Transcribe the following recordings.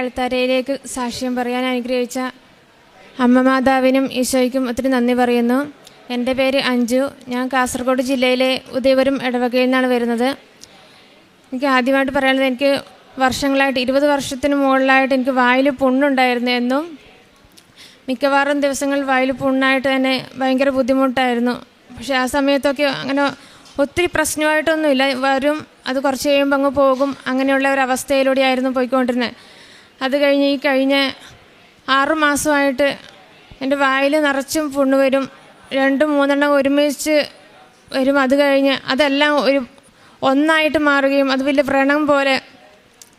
അൾത്താരയിലേക്ക് സാക്ഷ്യം പറയാൻ അനുഗ്രഹിച്ച അമ്മ മാതാവിനും ഈശോയ്ക്കും ഒത്തിരി നന്ദി പറയുന്നു. എന്റെ പേര് അഞ്ജു. ഞാൻ കാസർഗോഡ് ജില്ലയിലെ ഉദയപുരം ഇടവകയിൽ നിന്നാണ് വരുന്നത്. എനിക്ക് ആദ്യമായിട്ട് പറയാനുള്ളത് എനിക്ക് വർഷങ്ങളായിട്ട് ഇരുപത് വർഷത്തിന് മുകളിലായിട്ട് എനിക്ക് വായിൽ പുണ്ണുണ്ടായിരുന്നു എന്നും മിക്കവാറും ദിവസങ്ങൾ വായിൽ പുണ്ണായിട്ട് തന്നെ ഭയങ്കര ബുദ്ധിമുട്ടായിരുന്നു. പക്ഷേ ആ സമയത്തൊക്കെ അങ്ങനെ ഒത്തിരി പ്രശ്നമായിട്ടൊന്നുമില്ല. വരും അത് കുറച്ച് കഴിയുമ്പോൾ അങ്ങ് പോകും. അങ്ങനെയുള്ള ഒരു അവസ്ഥയിലൂടെയായിരുന്നു പോയിക്കൊണ്ടിരുന്നത്. അത് കഴിഞ്ഞ് ഈ കഴിഞ്ഞ ആറുമാസമായിട്ട് എന്റെ വായിൽ നിറച്ചും പുണ്ണ് വരും. രണ്ടും മൂന്നെണ്ണം ഒരുമിച്ച് വരും. അത് കഴിഞ്ഞ് അതെല്ലാം ഒരു ഒന്നായിട്ട് മാറുകയും അത് വലിയ വ്രണം പോലെ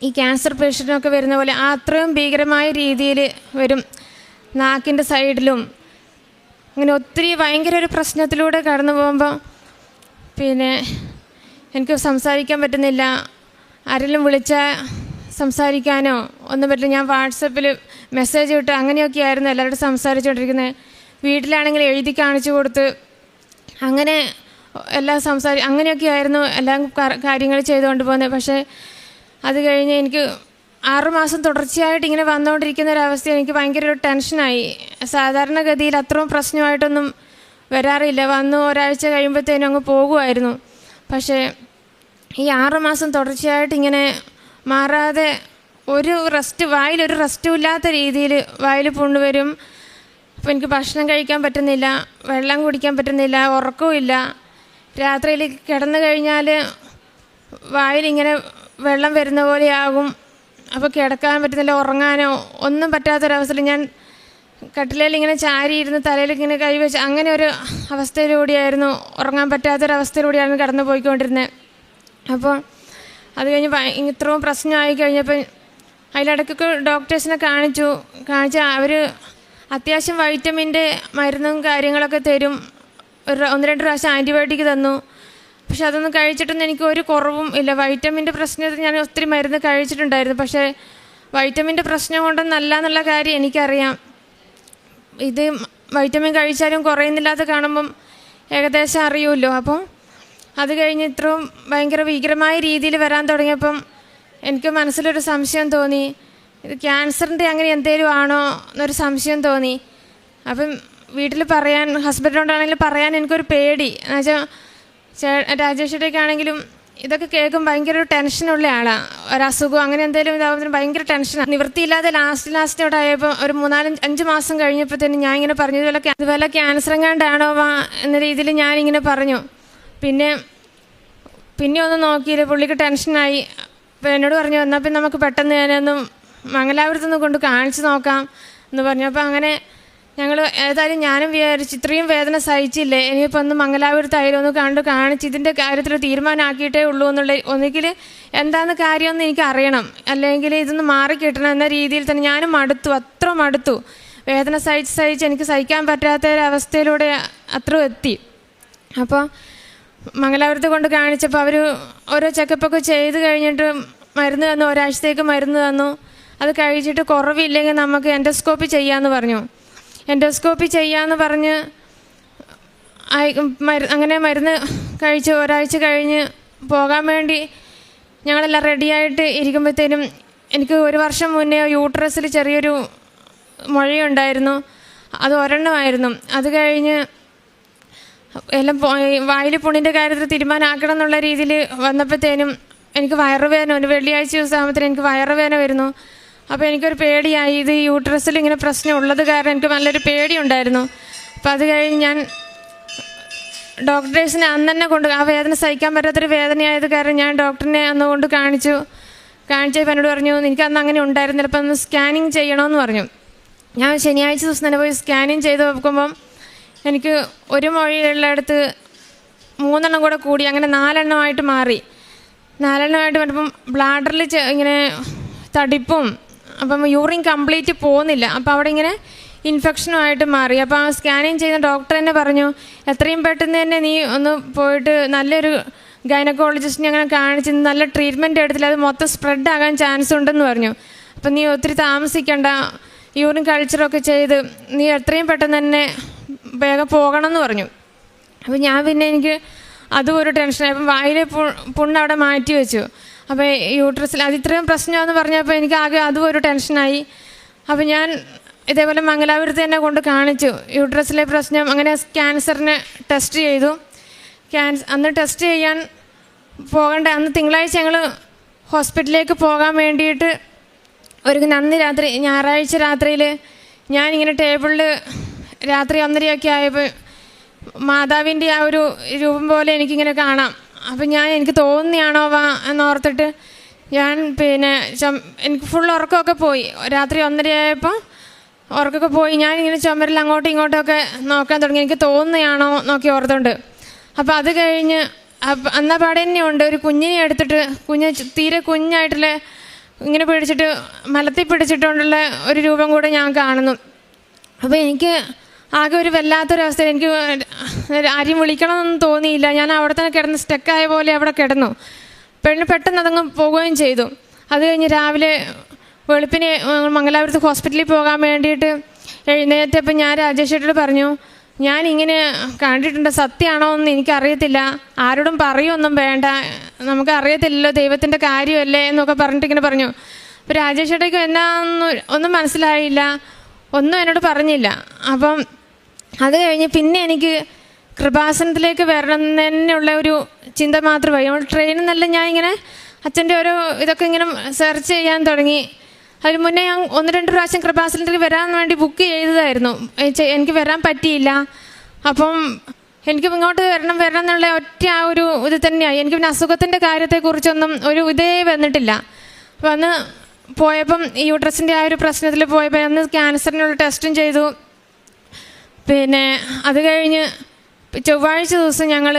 ഈ ക്യാൻസർ പേഷ്യന്റിനൊക്കെ വരുന്ന പോലെ ആ അത്രയും ഭീകരമായ രീതിയിൽ വരും. നാക്കിന്റെ സൈഡിലും അങ്ങനെ ഒത്തിരി ഭയങ്കര ഒരു പ്രശ്നത്തിലൂടെ കടന്നു പോകുമ്പോൾ പിന്നെ എനിക്ക് സംസാരിക്കാൻ പറ്റുന്നില്ല. ആരെങ്കിലും വിളിച്ചാൽ സംസാരിക്കാനോ ഒന്നും പറ്റില്ല. ഞാൻ വാട്സപ്പിൽ മെസ്സേജ് ഇട്ട് അങ്ങനെയൊക്കെ ആയിരുന്നു എല്ലാവരോടും സംസാരിച്ചുകൊണ്ടിരിക്കുന്നത് വീട്ടിലാണെങ്കിൽ എഴുതി കാണിച്ചു കൊടുത്ത് അങ്ങനെ എല്ലാം സംസാരി അങ്ങനെയൊക്കെ ആയിരുന്നു എല്ലാം കാര്യങ്ങൾ ചെയ്തുകൊണ്ട് പോകുന്നത് പക്ഷേ അത് കഴിഞ്ഞ് എനിക്ക് ആറുമാസം തുടർച്ചയായിട്ട് ഇങ്ങനെ വന്നുകൊണ്ടിരിക്കുന്ന ഒരവസ്ഥ എനിക്ക് ഭയങ്കര ഒരു ടെൻഷനായി. സാധാരണഗതിയിൽ അത്രയും പ്രശ്നമായിട്ടൊന്നും വരാറില്ല. വന്നു ഒരാഴ്ച കഴിയുമ്പോഴത്തേനും അങ്ങ് പോകുമായിരുന്നു പക്ഷേ ഈ ആറുമാസം തുടർച്ചയായിട്ട് ഇങ്ങനെ മാറാതെ ഒരു റെസ്റ്റ് വായിലൊരു റെസ്റ്റും ഇല്ലാത്ത രീതിയിൽ വായിൽ പുണ്ണ് വരും. അപ്പോൾ എനിക്ക് ഭക്ഷണം കഴിക്കാൻ പറ്റുന്നില്ല വെള്ളം കുടിക്കാൻ പറ്റുന്നില്ല ഉറക്കവുമില്ല രാത്രിയിൽ കിടന്നു കഴിഞ്ഞാൽ വായിലിങ്ങനെ വെള്ളം വരുന്ന പോലെയാകും അപ്പോൾ കിടക്കാൻ പറ്റുന്നില്ല ഉറങ്ങാനോ ഒന്നും പറ്റാത്തൊരവസ്ഥയിൽ ഞാൻ കട്ടിലേലിങ്ങനെ ചാരി ഇരുന്ന് തലയിൽ ഇങ്ങനെ കൈവച്ച് അങ്ങനെ ഒരു അവസ്ഥയിലൂടെയായിരുന്നു ഉറങ്ങാൻ പറ്റാത്തൊരവസ്ഥയിലൂടെയായിരുന്നു കടന്നു പോയിക്കൊണ്ടിരുന്നത് അപ്പോൾ അത് കഴിഞ്ഞ് ഇത്രയും പ്രശ്നമായി കഴിഞ്ഞപ്പോൾ അതിലിടയ്ക്കൊക്കെ ഡോക്ടേഴ്സിനെ കാണിച്ചു. കാണിച്ച അവർ അത്യാവശ്യം വൈറ്റമിന്റെ മരുന്നും കാര്യങ്ങളൊക്കെ തരും. ഒരു ഒന്ന് രണ്ട് പ്രാവശ്യം ആന്റിബയോട്ടിക് തന്നു. പക്ഷെ അതൊന്നും കഴിച്ചിട്ടൊന്നും എനിക്ക് ഒരു കുറവും ഇല്ല. വൈറ്റമിന്റെ പ്രശ്നത്തിൽ ഞാൻ ഒത്തിരി മരുന്ന് കഴിച്ചിട്ടുണ്ടായിരുന്നു. പക്ഷേ വൈറ്റമിന്റെ പ്രശ്നം കൊണ്ടൊന്നല്ല എന്നുള്ള കാര്യം എനിക്കറിയാം. ഇത് വൈറ്റമിൻ കഴിച്ചാലും കുറയുന്നില്ലാത്ത കാണുമ്പം ഏകദേശം അറിയുമല്ലോ. അപ്പം അത് കഴിഞ്ഞ് ഇത്രയും ഭയങ്കര ഭീകരമായ രീതിയിൽ വരാൻ തുടങ്ങിയപ്പം എനിക്ക് മനസ്സിലൊരു സംശയം തോന്നി. ഇത് ക്യാൻസറിന്റെ അങ്ങനെ എന്തേലും ആണോ എന്നൊരു സംശയം തോന്നി. അപ്പം വീട്ടിൽ പറയാൻ ഹസ്ബൻഡിനോടാണെങ്കിലും പറയാൻ എനിക്കൊരു പേടി. എന്നുവെച്ചാൽ ചേ രാജേഷിന്റെയൊക്കെയാണെങ്കിലും ഇതൊക്കെ കേൾക്കും ഭയങ്കര ഒരു ടെൻഷനുള്ള ആളാണ് ഒരസുഖം അങ്ങനെ എന്തേലും ഇതാകുമ്പോൾ ഭയങ്കര ടെൻഷനാണ് നിവൃത്തിയില്ലാതെ ലാസ്റ്റ് ലാസ്റ്റോടെ ആയപ്പോൾ ഒരു മൂന്നാലഞ്ച് അഞ്ച് മാസം കഴിഞ്ഞപ്പോൾ തന്നെ ഞാൻ ഇങ്ങനെ പറഞ്ഞു ഇതുപോലെ ഇതുപോലെ ക്യാൻസർ എങ്ങാണ്ടാണോ വാ എന്ന രീതിയിൽ ഞാനിങ്ങനെ പറഞ്ഞു. പിന്നെ പിന്നെ ഒന്ന് നോക്കിയില്ല പുള്ളിക്ക് ടെൻഷനായി. അപ്പോൾ എന്നോട് പറഞ്ഞു എന്നാൽ പിന്നെ നമുക്ക് പെട്ടെന്ന് ഞാനൊന്ന് മംഗലാപുരത്തുനിന്ന് കൊണ്ട് കാണിച്ച് നോക്കാം എന്ന് പറഞ്ഞു. അപ്പോൾ അങ്ങനെ ഞങ്ങൾ ഏതായാലും ഞാനും വിചാരിച്ചു ഇത്രയും വേദന സഹിച്ചില്ലേ ഇനിയിപ്പോൾ ഒന്ന് മംഗലാപുരത്തായാലും ഒന്ന് കണ്ട് കാണിച്ച് ഇതിന്റെ കാര്യത്തിൽ തീരുമാനമാക്കിയിട്ടേ ഉള്ളൂ എന്നുള്ള ഒന്നുകിൽ എന്താണെന്ന് കാര്യമെന്ന് എനിക്ക് അറിയണം. അല്ലെങ്കിൽ ഇതൊന്ന് മാറിക്കിട്ടണം എന്ന രീതിയിൽ തന്നെ ഞാനും മടുത്തു അത്ര മടുത്തു. വേദന സഹിച്ച് സഹിച്ച് എനിക്ക് സഹിക്കാൻ പറ്റാത്ത ഒരവസ്ഥയിലൂടെ അത്ര എത്തി. അപ്പോൾ മംഗലാപുരത്ത് കൊണ്ട് കാണിച്ചപ്പോൾ അവർ ഓരോ ചെക്കപ്പൊക്കെ ചെയ്ത് കഴിഞ്ഞിട്ട് മരുന്ന് തന്നു ഒരാഴ്ചത്തേക്ക് മരുന്ന് തന്നു. അത് കഴിച്ചിട്ട് കുറവില്ലെങ്കിൽ നമുക്ക് എൻഡോസ്കോപ്പി ചെയ്യാമെന്ന് പറഞ്ഞു. എൻഡോസ്കോപ്പി ചെയ്യാമെന്ന് പറഞ്ഞ് അങ്ങനെ മരുന്ന് കഴിച്ച് ഒരാഴ്ച കഴിഞ്ഞ് പോകാൻ വേണ്ടി ഞങ്ങളെല്ലാം റെഡിയായിട്ട് ഇരിക്കുമ്പോഴത്തേനും എനിക്ക് ഒരു വർഷം മുന്നേ യൂട്രസിൽ ചെറിയൊരു മുഴയുണ്ടായിരുന്നു അത് ഒരെണ്ണമായിരുന്നു. അത് കഴിഞ്ഞ് എല്ലാം വായിൽ പുണ്ണിന്റെ കാര്യത്തിൽ തീരുമാനമാക്കണം എന്നുള്ള രീതിയിൽ വന്നപ്പോഴത്തേനും എനിക്ക് വയറുവേദന ഒരു വെള്ളിയാഴ്ച ദിവസം ആകുമ്പോഴത്തേനും എനിക്ക് വയറുവേദന വരുന്നു. അപ്പോൾ എനിക്കൊരു പേടിയായി. ഇത് യൂട്രസിൽ ഇങ്ങനെ പ്രശ്നം ഉള്ളത് കാരണം എനിക്ക് നല്ലൊരു പേടിയുണ്ടായിരുന്നു. അപ്പോൾ അത് കഴിഞ്ഞ് ഞാൻ ഡോക്ടേഴ്സിനെ അന്ന് തന്നെ കൊണ്ട് ആ വേദന സഹിക്കാൻ പറ്റാത്തൊരു വേദനയായത് കാരണം ഞാൻ ഡോക്ടറിനെ അന്ന് കൊണ്ട് കാണിച്ചു. കാണിച്ചപ്പോൾ എന്നോട് പറഞ്ഞു എനിക്ക് അന്ന് അങ്ങനെ ഉണ്ടായിരുന്നില്ല. അപ്പം ഒന്ന് സ്കാനിങ് ചെയ്യണമെന്ന് പറഞ്ഞു. ഞാൻ ശനിയാഴ്ച ദിവസം തന്നെ പോയി സ്കാനിങ് ചെയ്ത് നോക്കുമ്പം എനിക്ക് ഒരു മൊഴിയുള്ളിടത്ത് മൂന്നെണ്ണം കൂടെ കൂടി അങ്ങനെ നാലെണ്ണമായിട്ട് മാറി. നാലെണ്ണമായിട്ട് വന്നപ്പം ബ്ലാഡറിൽ ഇങ്ങനെ തടിപ്പും അപ്പം യൂറിൻ കംപ്ലീറ്റ് പോകുന്നില്ല. അപ്പോൾ അവിടെ ഇങ്ങനെ ഇൻഫെക്ഷനുമായിട്ട് മാറി. അപ്പോൾ ആ സ്കാനിങ് ചെയ്യുന്ന ഡോക്ടർ തന്നെ പറഞ്ഞു എത്രയും പെട്ടെന്ന് തന്നെ നീ ഒന്ന് പോയിട്ട് നല്ലൊരു ഗൈനക്കോളജിസ്റ്റിനെ അങ്ങനെ കാണിച്ച് നല്ല ട്രീറ്റ്മെന്റ് എടുത്തില്ല. അത് മൊത്തം സ്പ്രെഡ് ആകാൻ ചാൻസ് ഉണ്ടെന്ന് പറഞ്ഞു. അപ്പം നീ ഒത്തിരി താമസിക്കണ്ട. യൂറിൻ കൾച്ചറൊക്കെ ചെയ്ത് നീ എത്രയും പെട്ടെന്ന് തന്നെ വേഗം പോകണം എന്ന് പറഞ്ഞു. അപ്പോൾ ഞാൻ പിന്നെ എനിക്ക് അതും ഒരു ടെൻഷനായി അപ്പം വായിലെ പുണ്ണ് അവിടെ മാറ്റി വെച്ചു. അപ്പോൾ യൂട്രസിൽ അത് ഇത്രയും പ്രശ്നമാണെന്ന് പറഞ്ഞപ്പോൾ എനിക്ക് ആകെ അതും ഒരു ടെൻഷനായി അപ്പോൾ ഞാൻ ഇതേപോലെ മംഗലാപുരത്ത് തന്നെ കൊണ്ട് കാണിച്ചു. യൂട്രസിലെ പ്രശ്നം അങ്ങനെ ക്യാൻസറിന് ടെസ്റ്റ് ചെയ്തു. ക്യാൻസർ അന്ന് ടെസ്റ്റ് ചെയ്യാൻ പോകേണ്ട അന്ന് തിങ്കളാഴ്ച ഞങ്ങൾ ഹോസ്പിറ്റലിലേക്ക് പോകാൻ വേണ്ടിയിട്ട് ഒരു നന്ദി രാത്രി ഞായറാഴ്ച രാത്രിയിൽ ഞാനിങ്ങനെ ടേബിളിൽ രാത്രി ഒന്നരയൊക്കെ ആയപ്പോൾ മാതാവിന്റെ ആ ഒരു രൂപം പോലെ എനിക്കിങ്ങനെ കാണാം. അപ്പം ഞാൻ എനിക്ക് തോന്നിയാണോ വാ എന്നോർത്തിട്ട് ഞാൻ പിന്നെ എനിക്ക് ഫുൾ ഉറക്കമൊക്കെ പോയി. രാത്രി ഒന്നരയായപ്പോൾ ഉറക്കമൊക്കെ പോയി. ഞാൻ ഇങ്ങനെ ചുമരിൽ അങ്ങോട്ടും ഇങ്ങോട്ടൊക്കെ നോക്കാൻ തുടങ്ങി. എനിക്ക് തോന്നുകയാണോ നോക്കി ഓർത്തുണ്ട്. അപ്പോൾ അത് കഴിഞ്ഞ് അന്ന പാടെ തന്നെ ഉണ്ട്. ഒരു കുഞ്ഞിനെ എടുത്തിട്ട് കുഞ്ഞ് തീരെ കുഞ്ഞായിട്ടുള്ള ഇങ്ങനെ പിടിച്ചിട്ട് മലത്തിൽ പിടിച്ചിട്ടുള്ള ഒരു രൂപം കൂടെ ഞാൻ കാണുന്നു. അപ്പോൾ എനിക്ക് ആകെ ഒരു വല്ലാത്തൊരവസ്ഥയിൽ എനിക്ക് ആരെയും വിളിക്കണമെന്നൊന്നും തോന്നിയില്ല. ഞാൻ അവിടെ തന്നെ കിടന്ന് സ്റ്റക്കായ പോലെ അവിടെ കിടന്നു. പെണ്ണ് പെട്ടെന്ന് അതങ്ങ് പോവുകയും ചെയ്തു. അത് കഴിഞ്ഞ് രാവിലെ വെളുപ്പിന് മംഗലാപുരത്ത് ഹോസ്പിറ്റലിൽ പോകാൻ വേണ്ടിയിട്ട് എഴുന്നേറ്റപ്പോൾ ഞാൻ രാജേഷേട്ടോട് പറഞ്ഞു ഞാൻ ഇങ്ങനെ കണ്ടിട്ടുണ്ട്. സത്യമാണോ എന്ന് എനിക്കറിയത്തില്ല. ആരോടും പറയുമൊന്നും വേണ്ട. നമുക്ക് അറിയത്തില്ലല്ലോ ദൈവത്തിന്റെ കാര്യമല്ലേ എന്നൊക്കെ പറഞ്ഞിട്ട് ഇങ്ങനെ പറഞ്ഞു. അപ്പോൾ രാജേഷേട്ടയ്ക്ക് എന്നാന്ന് ഒന്നും മനസ്സിലായില്ല. ഒന്നും എന്നോട് പറഞ്ഞില്ല. അപ്പം അത് കഴിഞ്ഞ് പിന്നെ എനിക്ക് കൃപാസനത്തിലേക്ക് വരണം തന്നെയുള്ള ഒരു ചിന്ത മാത്രമായി നമ്മൾ ട്രെയിനിൽ ഞാൻ ഇങ്ങനെ അച്ഛന്റെ ഓരോ ഇതൊക്കെ ഇങ്ങനെ സെർച്ച് ചെയ്യാൻ തുടങ്ങി. അതിന് മുന്നേ ഞാൻ ഒന്ന് രണ്ട് പ്രാവശ്യം കൃപാസനത്തിൽ വരാൻ വേണ്ടി ബുക്ക് ചെയ്തതായിരുന്നു. എനിക്ക് വരാൻ പറ്റിയില്ല. അപ്പം എനിക്ക് ഇങ്ങോട്ട് വരണം വരണം എന്നുള്ള ഒറ്റ ആ ഒരു ഇത് തന്നെയായി. എനിക്ക് പിന്നെ അസുഖത്തിന്റെ കാര്യത്തെക്കുറിച്ചൊന്നും ഒരു ഇതേ വന്നിട്ടില്ല. അപ്പം അന്ന് പോയപ്പം യൂട്രസിന്റെ ആ ഒരു പ്രശ്നത്തിൽ പോയപ്പോൾ അന്ന് ക്യാൻസറിനുള്ള ടെസ്റ്റും ചെയ്തു. പിന്നെ അത് കഴിഞ്ഞ് ചൊവ്വാഴ്ച ദിവസം ഞങ്ങൾ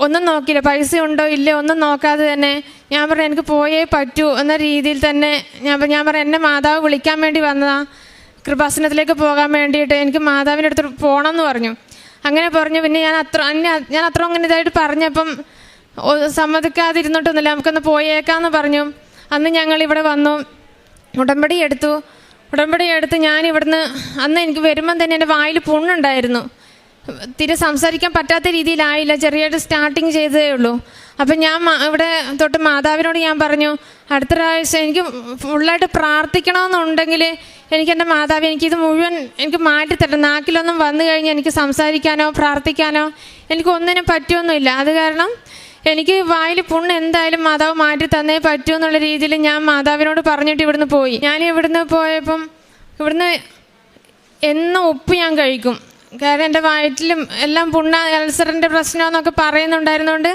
ഒന്നും നോക്കിയില്ല. പൈസ ഉണ്ടോ ഇല്ലയോ ഒന്നും നോക്കാതെ തന്നെ ഞാൻ പറഞ്ഞു എനിക്ക് പോയേ പറ്റൂ എന്ന രീതിയിൽ തന്നെ ഞാൻ ഞാൻ പറഞ്ഞു എന്നെ മാതാവ് വിളിക്കാൻ വേണ്ടി വന്നതാ. കൃപാസനത്തിലേക്ക് പോകാൻ വേണ്ടിയിട്ട് എനിക്ക് മാതാവിന്റെ അടുത്ത് പോകണം എന്ന് പറഞ്ഞു. അങ്ങനെ പറഞ്ഞു. പിന്നെ ഞാൻ അത്ര അന്നെ ഞാൻ അത്ര അങ്ങനെ ഇതായിട്ട് പറഞ്ഞപ്പം സമ്മതിക്കാതിരുന്നിട്ടൊന്നുമില്ല. നമുക്കൊന്ന് പോയേക്കാന്ന് പറഞ്ഞു. അന്ന് ഞങ്ങൾ ഇവിടെ വന്നു. ഉടമ്പടി എടുത്തു. ഉടമ്പടി എടുത്ത് ഞാൻ ഇവിടുന്ന് അന്ന് എനിക്ക് വരുമ്പം തന്നെ എന്റെ വായിൽ പുണ്ണുണ്ടായിരുന്നു. തീരെ സംസാരിക്കാൻ പറ്റാത്ത രീതിയിലായില്ല. ചെറിയായിട്ട് സ്റ്റാർട്ടിങ് ചെയ്തതേ ഉള്ളൂ. അപ്പം ഞാൻ ഇവിടെ തൊട്ട് മാതാവിനോട് ഞാൻ പറഞ്ഞു അടുത്ത പ്രാവശ്യം എനിക്ക് ഫുള്ളായിട്ട് പ്രാർത്ഥിക്കണമെന്നുണ്ടെങ്കിൽ എനിക്ക് എന്റെ മാതാവ് എനിക്കിത് മുഴുവൻ എനിക്ക് മാറ്റിത്തരണം നാക്കിലൊന്നും വന്നു കഴിഞ്ഞാൽ എനിക്ക് സംസാരിക്കാനോ പ്രാർത്ഥിക്കാനോ എനിക്ക് ഒന്നിനും പറ്റുമൊന്നുമില്ല അത് കാരണം എനിക്ക് വായിൽ പുണ്ണ് എന്തായാലും മാതാവ് മാറ്റി തന്നേ പറ്റൂ എന്നുള്ള രീതിയിൽ ഞാൻ മാതാവിനോട് പറഞ്ഞിട്ട് ഇവിടുന്ന് പോയി. ഞാൻ ഇവിടുന്ന് പോയപ്പം ഇവിടുന്ന് എന്നും ഉപ്പ് ഞാൻ കഴിക്കും. കാരണം എന്റെ വയറ്റിലും എല്ലാം പുണ്ണ അൾസറിന്റെ പ്രശ്നമെന്നൊക്കെ പറയുന്നുണ്ടായിരുന്നുകൊണ്ട്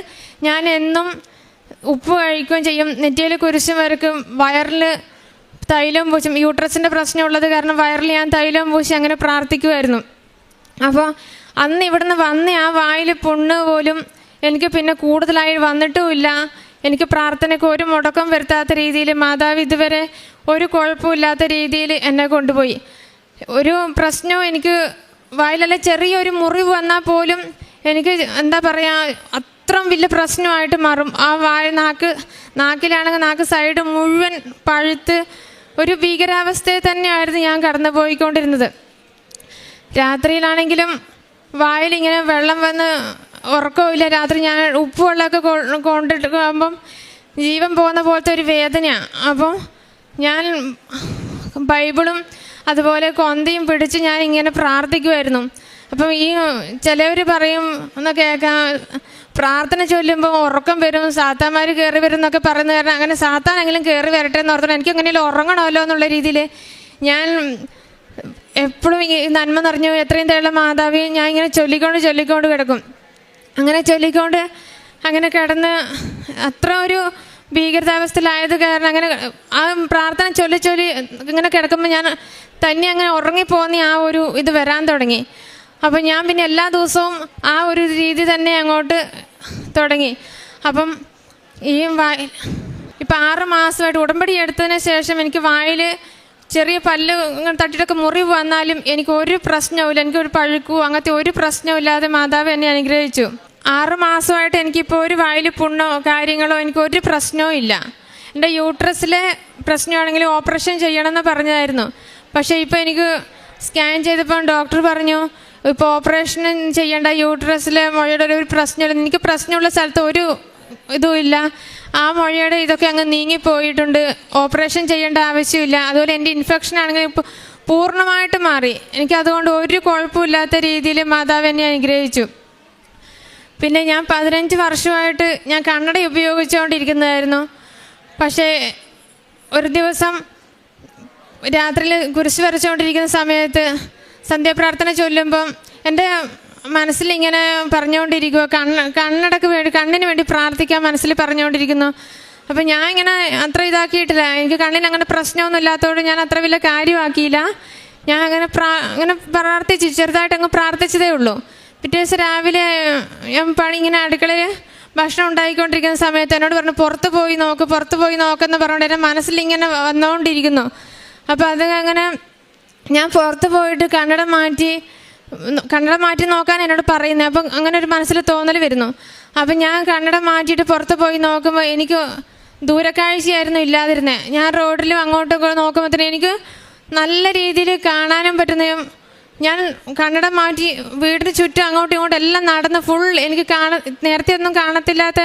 ഞാൻ എന്നും ഉപ്പ് കഴിക്കുകയും ചെയ്യും. നെറ്റിയിൽ കുരിശും വരക്കും. വയറിൽ തൈലം പൂശും. യൂട്രസിന്റെ പ്രശ്നമുള്ളത് കാരണം വയറിൽ ഞാൻ തൈലം പൂശി അങ്ങനെ പ്രാർത്ഥിക്കുമായിരുന്നു അപ്പോൾ അന്ന് ഇവിടുന്ന് വന്ന ആ വായിൽ പുണ്ണ് പോലും എനിക്ക് പിന്നെ കൂടുതലായി വന്നിട്ടുമില്ല. എനിക്ക് പ്രാർത്ഥനയ്ക്ക് ഒരു മുടക്കം വരുത്താത്ത രീതിയിൽ മാതാവ് ഇതുവരെ ഒരു കുഴപ്പമില്ലാത്ത രീതിയിൽ എന്നെ കൊണ്ടുപോയി. ഒരു പ്രശ്നവും എനിക്ക് വായിലല്ല ചെറിയൊരു മുറിവ് വന്നാൽ പോലും എനിക്ക് എന്താ പറയുക അത്രയും വലിയ പ്രശ്നമായിട്ട് മാറും. ആ വായ നാക്ക് നാക്കിലാണെങ്കിൽ നാക്ക് സൈഡ് മുഴുവൻ പഴുത്ത് ഒരു ഭീകരാവസ്ഥയെ തന്നെയായിരുന്നു ഞാൻ കടന്നു പോയിക്കൊണ്ടിരുന്നത് രാത്രിയിലാണെങ്കിലും വായിലിങ്ങനെ വെള്ളം വന്ന് ഉറക്കമില്ല രാത്രി ഞാൻ ഉപ്പ് വെള്ളമൊക്കെ കൊണ്ടിട്ട് ആകുമ്പം ജീവൻ പോകുന്ന പോലത്തെ ഒരു വേദനയാണ് അപ്പം ഞാൻ ബൈബിളും അതുപോലെ കൊന്തയും പിടിച്ച് ഞാൻ ഇങ്ങനെ പ്രാർത്ഥിക്കുമായിരുന്നു അപ്പം ഈ ചിലവർ പറയും ഒന്ന് കേൾക്കാം. പ്രാർത്ഥന ചൊല്ലുമ്പോൾ ഉറക്കം വരും സാത്താന്മാർ കയറി വരും എന്നൊക്കെ പറയുന്നത് കാരണം അങ്ങനെ സാത്താനെങ്കിലും കയറി വരട്ടെ എന്ന് ഓർത്തിട്ട് എനിക്ക് എങ്ങനെയും ഉറങ്ങണമല്ലോ എന്നുള്ള രീതിയിൽ ഞാൻ എപ്പോഴും ഈ നന്മ നിറഞ്ഞു എത്രയും തേള്ള മാതാവിയും ഞാൻ ഇങ്ങനെ ചൊല്ലിക്കൊണ്ട് ചൊല്ലിക്കൊണ്ട് കിടക്കും. അങ്ങനെ ചൊല്ലിക്കൊണ്ട് അങ്ങനെ കിടന്ന് അത്ര ഒരു ഭീകരതാവസ്ഥയിലായത് കാരണം അങ്ങനെ ആ പ്രാർത്ഥന ചൊല്ലി ചൊല്ലി ഇങ്ങനെ കിടക്കുമ്പോൾ ഞാൻ തന്നെ അങ്ങനെ ഉറങ്ങിപ്പോന്നി ആ ഒരു ഇത് വരാൻ തുടങ്ങി. അപ്പം ഞാൻ പിന്നെ എല്ലാ ദിവസവും ആ ഒരു രീതി തന്നെ അങ്ങോട്ട് തുടങ്ങി. അപ്പം ഈ വായ ഇപ്പം ആറ് മാസമായിട്ട് ഉടമ്പടി എടുത്തതിന് ശേഷം എനിക്ക് വായിൽ ചെറിയ പല്ല് ഇങ്ങനെ തട്ടിയിട്ടൊക്കെ മുറിവ് വന്നാലും എനിക്ക് ഒരു പ്രശ്നവുമില്ല. എനിക്കൊരു പഴുക്കോ അങ്ങനത്തെ ഒരു പ്രശ്നവുമില്ലാതെ മാതാവ് എന്നെ അനുഗ്രഹിച്ചു. ആറ് മാസമായിട്ട് എനിക്കിപ്പോൾ ഒരു വായിൽ പുണ്ണോ കാര്യങ്ങളോ എനിക്ക് ഒരു പ്രശ്നവും ഇല്ല. എന്റെ യൂട്രസിലെ പ്രശ്നമാണെങ്കിൽ ഓപ്പറേഷൻ ചെയ്യണമെന്ന് പറഞ്ഞായിരുന്നു. പക്ഷേ ഇപ്പോൾ എനിക്ക് സ്കാൻ ചെയ്തപ്പോൾ ഡോക്ടർ പറഞ്ഞു ഇപ്പോൾ ഓപ്പറേഷൻ ചെയ്യേണ്ട യൂട്രസിലെ മുഴയുടെ ഒരു പ്രശ്നമില്ല. എനിക്ക് പ്രശ്നമുള്ള സ്ഥലത്ത് ഒരു ഇതുമില്ല. ആ മുഴയുടെ ഇതൊക്കെ അങ്ങ് നീങ്ങിപ്പോയിട്ടുണ്ട്. ഓപ്പറേഷൻ ചെയ്യേണ്ട ആവശ്യമില്ല. അതുപോലെ എന്റെ ഇൻഫെക്ഷൻ ആണെങ്കിൽ പൂർണമായിട്ട് മാറി. എനിക്ക് അതുകൊണ്ട് ഒരു കുഴപ്പമില്ലാത്ത രീതിയിൽ മാതാവ് എന്നെ അനുഗ്രഹിച്ചു. പിന്നെ ഞാൻ പതിനഞ്ച് വർഷമായിട്ട് ഞാൻ കണ്ണട ഉപയോഗിച്ചുകൊണ്ടിരിക്കുന്നതായിരുന്നു. പക്ഷേ ഒരു ദിവസം രാത്രിയിൽ കുരിശ് വരച്ചുകൊണ്ടിരിക്കുന്ന സമയത്ത് സന്ധ്യാപ്രാർത്ഥന ചൊല്ലുമ്പം എന്റെ മനസ്സിലിങ്ങനെ പറഞ്ഞുകൊണ്ടിരിക്കുക കണ്ണ് കണ്ണടക്ക് വേണ്ടി കണ്ണിന് വേണ്ടി പ്രാർത്ഥിക്കാൻ മനസ്സിൽ പറഞ്ഞുകൊണ്ടിരിക്കുന്നു. അപ്പം ഞാൻ ഇങ്ങനെ അത്ര ഇതാക്കിയിട്ടില്ല. എനിക്ക് കണ്ണിന് അങ്ങനെ പ്രശ്നമൊന്നും ഇല്ലാത്തതുകൊണ്ട് ഞാൻ അത്ര വലിയ കാര്യമാക്കിയില്ല. ഞാൻ അങ്ങനെ പ്രാ അങ്ങനെ പ്രാർത്ഥിച്ചു ചെറുതായിട്ട് അങ്ങ് പ്രാർത്ഥിച്ചതേ ഉള്ളൂ. പിറ്റേ ദിവസം രാവിലെ ഞാൻ പണി ഇങ്ങനെ അടുക്കളയിൽ ഭക്ഷണം ഉണ്ടാക്കിക്കൊണ്ടിരിക്കുന്ന സമയത്ത് എന്നോട് പറഞ്ഞു പുറത്ത് പോയി നോക്ക് പുറത്ത് പോയി നോക്കെന്ന് പറഞ്ഞുകൊണ്ട് എന്റെ മനസ്സിൽ ഇങ്ങനെ വന്നുകൊണ്ടിരിക്കുന്നു അപ്പോൾ അത് അങ്ങനെ ഞാൻ പുറത്ത് പോയിട്ട് കണ്ണട മാറ്റി കണ്ണട മാറ്റി നോക്കാൻ എന്നോട് പറയുന്നത് അപ്പം അങ്ങനെ ഒരു മനസ്സിൽ തോന്നൽ വരുന്നു. അപ്പം ഞാൻ കണ്ണട മാറ്റിയിട്ട് പുറത്ത് പോയി നോക്കുമ്പോൾ എനിക്ക് ദൂരക്കാഴ്ചയായിരുന്നു ഇല്ലാതിരുന്നത് ഞാൻ റോഡിലും അങ്ങോട്ടൊക്കെ നോക്കുമ്പോഴത്തേനും എനിക്ക് നല്ല രീതിയിൽ കാണാനും പറ്റുന്നതും ഞാൻ കണ്ണട മാറ്റി വീടിന് ചുറ്റും അങ്ങോട്ടും ഇങ്ങോട്ടും എല്ലാം നടന്ന് ഫുൾ എനിക്ക് കാണ നേരത്തെ ഒന്നും കാണത്തില്ലാത്ത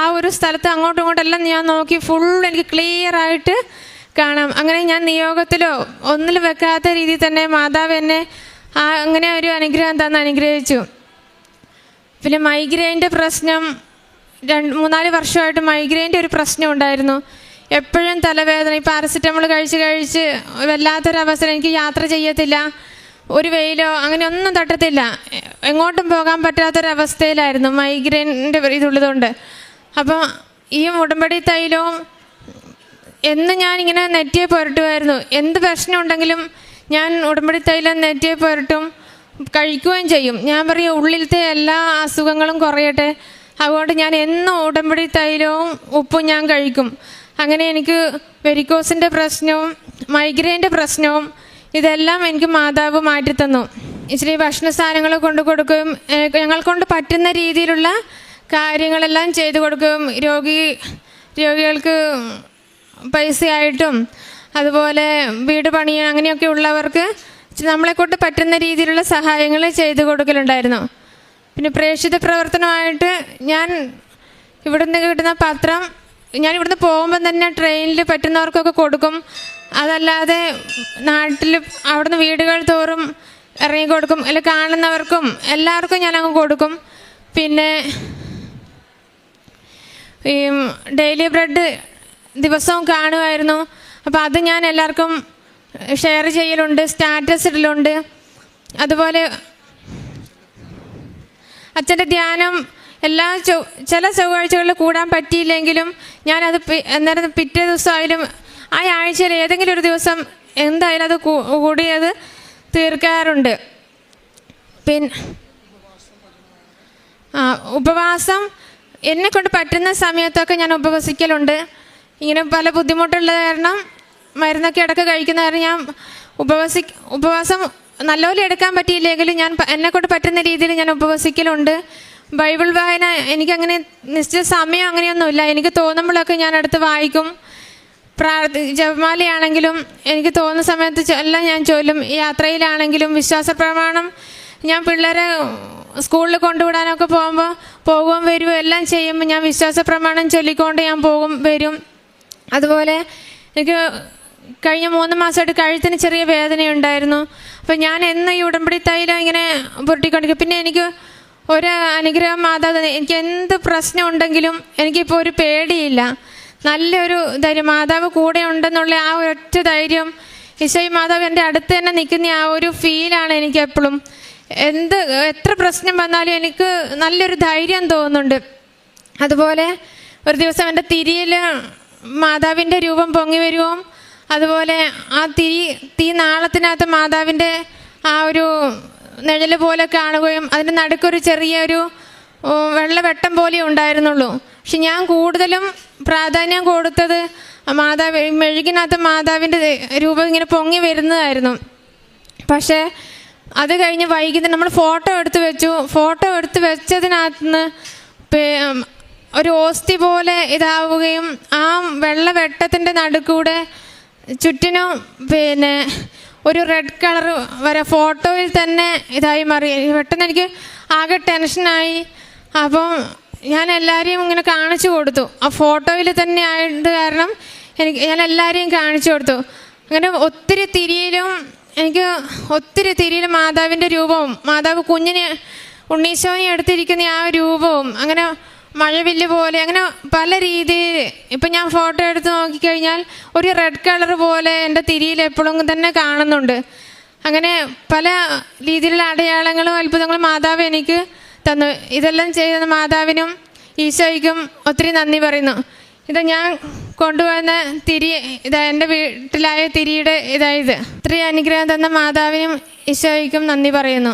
ആ ഒരു സ്ഥലത്ത് അങ്ങോട്ടും ഇങ്ങോട്ടും എല്ലാം ഞാൻ നോക്കി ഫുൾ എനിക്ക് ക്ലിയർ ആയിട്ട് കാണാം. അങ്ങനെ ഞാൻ നിയോഗത്തിലോ ഒന്നിലും വെക്കാത്ത രീതിയിൽ തന്നെ മാതാവ് എന്നെ ആ അങ്ങനെ ഒരു അനുഗ്രഹം തന്ന് അനുഗ്രഹിച്ചു. പിന്നെ മൈഗ്രെയിന്റെ പ്രശ്നം രണ്ട് മൂന്നാൽ വർഷമായിട്ട് മൈഗ്രെയിന്റെ ഒരു പ്രശ്നം ഉണ്ടായിരുന്നു. എപ്പോഴും തലവേദന ഈ പാരസെറ്റമോൾ കഴിച്ച് കഴിച്ച് വല്ലാത്തൊരവസരം എനിക്ക് യാത്ര ചെയ്യത്തില്ല ഒരു വെയിലോ അങ്ങനെ ഒന്നും തട്ടത്തില്ല. എങ്ങോട്ടും പോകാൻ പറ്റാത്തൊരവസ്ഥയിലായിരുന്നു മൈഗ്രെയിന്റെ ഇതുള്ളതുകൊണ്ട്. അപ്പോൾ ഈ ഉടമ്പടി തൈലവും എന്ന് ഞാനിങ്ങനെ നെറ്റിയെ പുരട്ടുമായിരുന്നു. എന്ത് പ്രശ്നം ഉണ്ടെങ്കിലും ഞാൻ ഉടമ്പടി തൈലം നെറ്റിയെ പുരട്ടും കഴിക്കുകയും ചെയ്യും. ഞാൻ പറയും ഉള്ളിലത്തെ എല്ലാ അസുഖങ്ങളും കുറയട്ടെ. അതുകൊണ്ട് ഞാൻ എന്നും ഉടമ്പടി തൈലവും ഉപ്പും ഞാൻ കഴിക്കും. അങ്ങനെ എനിക്ക് വെരിക്കോസിന്റെ പ്രശ്നവും മൈഗ്രെയിന്റെ പ്രശ്നവും ഇതെല്ലാം എനിക്ക് മാതാവ് മാറ്റിത്തന്നു. ഇച്ചിരി ഭക്ഷണ സാധനങ്ങൾ കൊണ്ടു കൊടുക്കുകയും ഞങ്ങൾ കൊണ്ട് പറ്റുന്ന രീതിയിലുള്ള കാര്യങ്ങളെല്ലാം ചെയ്തു കൊടുക്കുകയും രോഗി രോഗികൾക്ക് പൈസയായിട്ടും അതുപോലെ വീട് പണി അങ്ങനെയൊക്കെ ഉള്ളവർക്ക് നമ്മളെക്കൊണ്ട് പറ്റുന്ന രീതിയിലുള്ള സഹായങ്ങൾ ചെയ്തു കൊടുക്കലുണ്ടായിരുന്നു. പിന്നെ പ്രേക്ഷിത പ്രവർത്തനമായിട്ട് ഞാൻ ഇവിടുന്ന് കിട്ടുന്ന പത്രം ഞാൻ ഇവിടുന്ന് പോകുമ്പോൾ തന്നെ ട്രെയിനിൽ പറ്റുന്നവർക്കൊക്കെ കൊടുക്കും. അതല്ലാതെ നാട്ടിൽ അവിടുന്ന് വീടുകൾ തോറും ഇറങ്ങി കൊടുക്കും. അല്ല കാണുന്നവർക്കും എല്ലാവർക്കും ഞാൻ അങ്ങ് കൊടുക്കും. പിന്നെ ഈ ഡെയിലി ബ്രെഡ് ദിവസവും കാണുമായിരുന്നു. അപ്പോൾ അത് ഞാൻ എല്ലാവർക്കും ഷെയർ ചെയ്യലുണ്ട് സ്റ്റാറ്റസ് ഇടലുണ്ട്. അതുപോലെ അച്ഛന്റെ ധ്യാനം എല്ലാ ചൊ ചില ചൊവ്വാഴ്ചകളിൽ കൂടാൻ പറ്റിയില്ലെങ്കിലും ഞാനത് അന്നേരം പിറ്റേ ദിവസമായാലും ആ ആഴ്ചയിൽ ഏതെങ്കിലും ഒരു ദിവസം എന്തായാലും അത് കൂടിയത് തീർക്കാറുണ്ട്. പിന്നെ ആ ഉപവാസം എന്നെ കൊണ്ട് പറ്റുന്ന സമയത്തൊക്കെ ഞാൻ ഉപവസിക്കലുണ്ട്. ഇങ്ങനെ പല ബുദ്ധിമുട്ടുള്ളത് കാരണം മരുന്നൊക്കെ ഇടയ്ക്ക് കഴിക്കുന്ന കാരണം ഞാൻ ഉപവസി ഉപവാസം നല്ലപോലെ എടുക്കാൻ പറ്റിയില്ലെങ്കിലും ഞാൻ എന്നെക്കൊണ്ട് എന്നെ കൊണ്ട് പറ്റുന്ന രീതിയിൽ ഞാൻ ഉപവസിക്കലുണ്ട്. ബൈബിൾ വായന എനിക്കങ്ങനെ നിശ്ചിത സമയം അങ്ങനെയൊന്നുമില്ല. എനിക്ക് തോന്നുമ്പോഴൊക്കെ ഞാൻ അടുത്ത് വായിക്കും. പ്രാർത്ഥി ജപമാലയാണെങ്കിലും എനിക്ക് തോന്നുന്ന സമയത്ത് എല്ലാം ഞാൻ ചൊല്ലും. യാത്രയിലാണെങ്കിലും വിശ്വാസ പ്രമാണം ഞാൻ പിള്ളേരെ സ്കൂളിൽ കൊണ്ടുവിടാനൊക്കെ പോകുമ്പോൾ പോകും വരുമോ എല്ലാം ചെയ്യുമ്പോൾ ഞാൻ വിശ്വാസ പ്രമാണം ചൊല്ലിക്കൊണ്ട് ഞാൻ പോകും വരും. അതുപോലെ എനിക്ക് കഴിഞ്ഞ മൂന്ന് മാസമായിട്ട് കഴുത്തിന് ചെറിയ വേദനയുണ്ടായിരുന്നു. അപ്പം ഞാൻ എന്ന് ഈ ഉടമ്പടി തൈലം ഇങ്ങനെ പുരട്ടിക്കൊണ്ടിരിക്കും. പിന്നെ എനിക്ക് ഒരു അനുഗ്രഹം മാതാവ്. എനിക്ക് എന്ത് പ്രശ്നം ഉണ്ടെങ്കിലും എനിക്കിപ്പോൾ ഒരു പേടിയില്ല. നല്ലൊരു ധൈര്യം മാതാവ് കൂടെ ഉണ്ടെന്നുള്ള ആ ഒറ്റ ധൈര്യം ഈശോയി മാതാവ് എന്റെ അടുത്ത് തന്നെ നിൽക്കുന്ന ആ ഒരു ഫീലാണ് എനിക്ക് എപ്പോഴും. എന്ത് എത്ര പ്രശ്നം വന്നാലും എനിക്ക് നല്ലൊരു ധൈര്യം തോന്നുന്നുണ്ട്. അതുപോലെ ഒരു ദിവസം എന്റെ തിരിയിൽ മാതാവിന്റെ രൂപം പൊങ്ങി വരുവും അതുപോലെ ആ തീ തീ നാളത്തിനകത്ത് മാതാവിന്റെ ആ ഒരു നിഴൽ പോലെ കാണുകയും അതിന്റെ നടുക്കൊരു ചെറിയൊരു വെള്ളവെട്ടം പോലെ ഉണ്ടായിരുന്നുള്ളൂ. പക്ഷെ ഞാൻ കൂടുതലും പ്രാധാന്യം കൊടുത്തത് മാതാവ് മെഴുകിനകത്ത് മാതാവിന്റെ രൂപം ഇങ്ങനെ പൊങ്ങി വരുന്നതായിരുന്നു. പക്ഷേ അത് കഴിഞ്ഞ് വൈകുന്നേരം നമ്മൾ ഫോട്ടോ എടുത്ത് വെച്ചു. ഫോട്ടോ എടുത്ത് വെച്ചതിനകത്ത് നിന്ന് ഒരു ഓസ്തി പോലെ ഇതാവുകയും ആ വെള്ളവെട്ടത്തിന്റെ നടുക്കൂടെ ചുറ്റിനും പിന്നെ ഒരു റെഡ് കളർ വരെ ഫോട്ടോയിൽ തന്നെ ഇതായി മാറി. പെട്ടെന്ന് എനിക്ക് ആകെ ടെൻഷനായി അപ്പം ഞാൻ എല്ലാവരെയും ഇങ്ങനെ കാണിച്ചു കൊടുത്തു. ആ ഫോട്ടോയിൽ തന്നെ ആയത് കാരണം എനിക്ക് ഞാൻ എല്ലാവരെയും കാണിച്ചു കൊടുത്തു. അങ്ങനെ ഒത്തിരി തിരിയിലും എനിക്ക് ഒത്തിരി തിരിയിലും മാതാവിന്റെ രൂപവും മാതാവ് കുഞ്ഞിനെ ഉണ്ണീശോനെ എടുത്തിരിക്കുന്ന ആ രൂപവും അങ്ങനെ മഴവില്ല് പോലെ അങ്ങനെ പല രീതിയിൽ ഇപ്പം ഞാൻ ഫോട്ടോ എടുത്ത് നോക്കിക്കഴിഞ്ഞാൽ ഒരു റെഡ് കളർ പോലെ എന്റെ തിരിയിൽ എപ്പോഴും തന്നെ കാണുന്നുണ്ട്. അങ്ങനെ പല രീതിയിലുള്ള അടയാളങ്ങളും അത്ഭുതങ്ങളും മാതാവ് എനിക്ക് തന്നു. ഇതെല്ലാം ചെയ്ത മാതാവിനും ഈശോയ്ക്കും ഒത്തിരി നന്ദി പറയുന്നു. ഇത് ഞാൻ കൊണ്ടുവന്ന തിരി ഇതാ എന്റെ വീട്ടിലായ തിരിയുടെ ഇതായത് ഇത്രയും അനുഗ്രഹം തന്ന മാതാവിനും ഈശോയ്ക്കും നന്ദി പറയുന്നു.